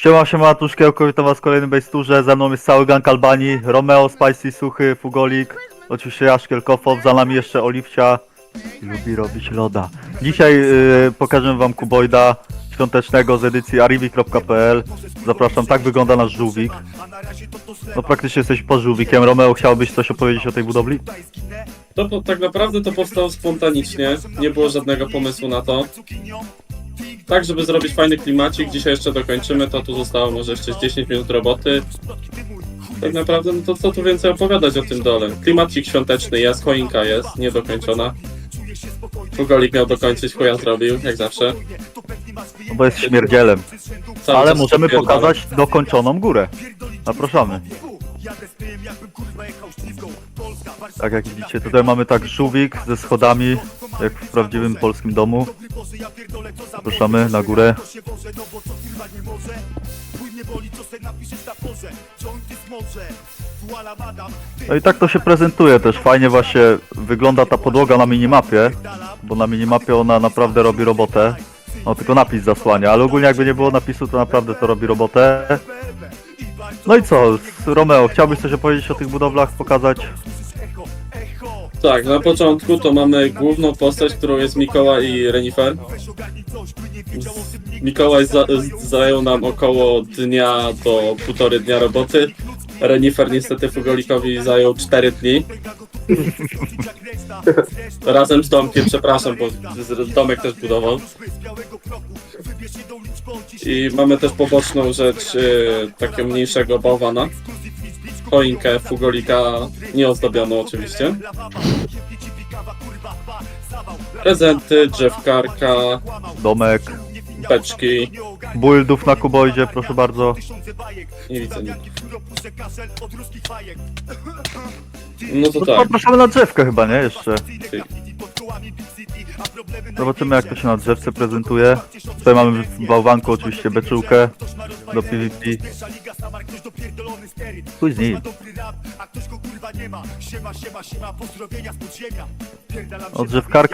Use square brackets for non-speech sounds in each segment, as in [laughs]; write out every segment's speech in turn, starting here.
Siema, siema, tu Szkiełko, witam was w kolejnym Bejsturze. Ze mną jest cały gang Albanii, Romeo, Spicy, Suchy, Fugolik, oczywiście ja, Szkielkofow, za nami jeszcze Oliwcia. Lubi robić loda. Dzisiaj y, pokażę wam Kubojda świątecznego z edycji arivi.pl. Zapraszam, tak wygląda nasz żółwik. No praktycznie jesteś pod żółwikiem. Romeo, chciałbyś coś opowiedzieć o tej budowli? To po, tak naprawdę to powstało spontanicznie, nie było żadnego pomysłu na to. Tak, żeby zrobić fajny klimacik, dzisiaj jeszcze dokończymy, to tu zostało może jeszcze z 10 minut roboty. Tak naprawdę, no to co tu więcej opowiadać o tym dole. Klimacik świąteczny jest, choinka jest, niedokończona. Fugolik miał dokończyć, chuja zrobił, jak zawsze. No bo jest śmierdzielem. Cały Ale czas możemy pokazać dokończoną górę. Zapraszamy. Tak jak widzicie, tutaj mamy tak żółwik ze schodami, jak w prawdziwym polskim domu. Zapraszamy na górę. No i tak to się prezentuje też. Fajnie właśnie wygląda ta podłoga na minimapie, bo na minimapie ona naprawdę robi robotę. No tylko napis zasłania, ale ogólnie jakby nie było napisu, to naprawdę to robi robotę. No i co, Romeo, chciałbyś coś opowiedzieć o tych budowlach, pokazać? Tak, na początku to mamy główną postać, którą jest Mikołaj i Renifer. Mikołaj za, zajął nam około dnia do półtory dnia roboty. Renifer niestety Fugolikowi zajął 4 dni. [laughs] Razem z domkiem, przepraszam, bo z- domek też budował. I mamy też poboczną rzecz, y, takiego mniejszego bałwana. Choinkę Fugolika, nieozdobioną oczywiście. Prezenty, drzewkarka, Domek, beczki. buildów na Kubojdzie, proszę bardzo. Nie widzę nic. No to No to tak. zapraszamy na drzewkę chyba, nie? Jeszcze. Zobaczymy jak to się na drzewce prezentuje. Tutaj mamy w bałwanku oczywiście beczułkę do PvP. Chuj z nim.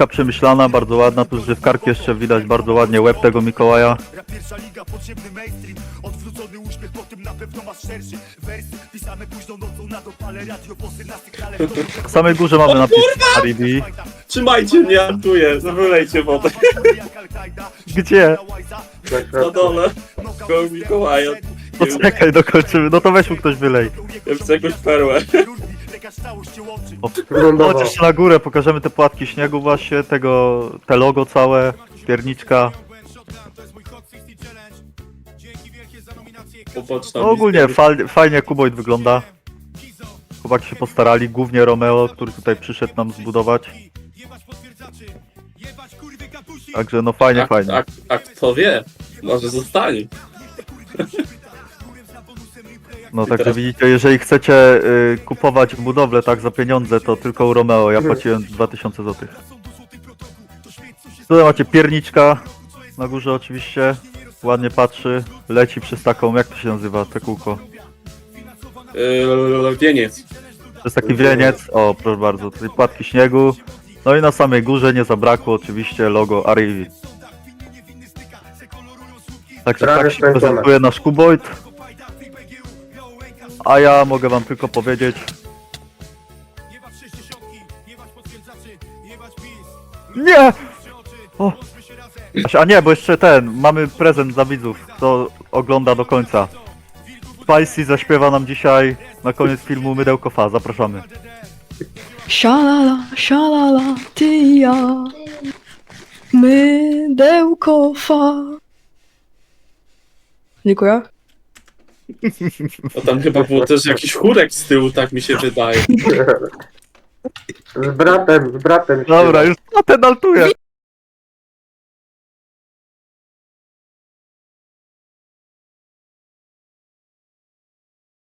Przemyślana, bardzo ładna. Tu z drzewkarki jeszcze widać bardzo ładnie łeb tego Mikołaja. W samej górze mamy napis Aribi. Trzymajcie mnie, artuję, wylejcie wodę. Gdzie? Na dole. Koło Mikołaja. Poczekaj, dokończymy. No to weź mu ktoś wylej. Ja chcę jakąś perłę. O, Chodź jeszcze na górę, pokażemy te płatki śniegu właśnie, tego, te logo całe, pierniczka. No ogólnie fal, fajnie Kuboid wygląda. Chłopaki się postarali, głównie Romeo, który tutaj przyszedł nam zbudować. Także no fajnie, a, fajnie. A, a kto wie? Może zostanie. No także teraz- widzicie, jeżeli chcecie y, kupować budowlę tak za pieniądze, to tylko u Romeo, ja płaciłem 2000 zł. Tutaj macie pierniczka, na górze oczywiście, ładnie patrzy, leci przez taką, jak to się nazywa, te kółko? Yy, wieniec. To jest taki wieniec, o proszę bardzo, tutaj płatki śniegu. No i na samej górze nie zabrakło oczywiście logo Arivi. Także Prawie tak się skończone. prezentuje nasz kuboid. A ja mogę wam tylko powiedzieć, Nie! O. A nie, bo jeszcze ten, mamy prezent dla widzów, kto ogląda do końca. Spicy zaśpiewa nam dzisiaj na koniec filmu Mydełko Fa, zapraszamy. Szalala, szalala, ty i ja. Mydełko fa. Dziękuję. A tam chyba było też jakiś chórek z tyłu, tak mi się wydaje. Z bratem, z bratem. Dobra, już no ten altuje.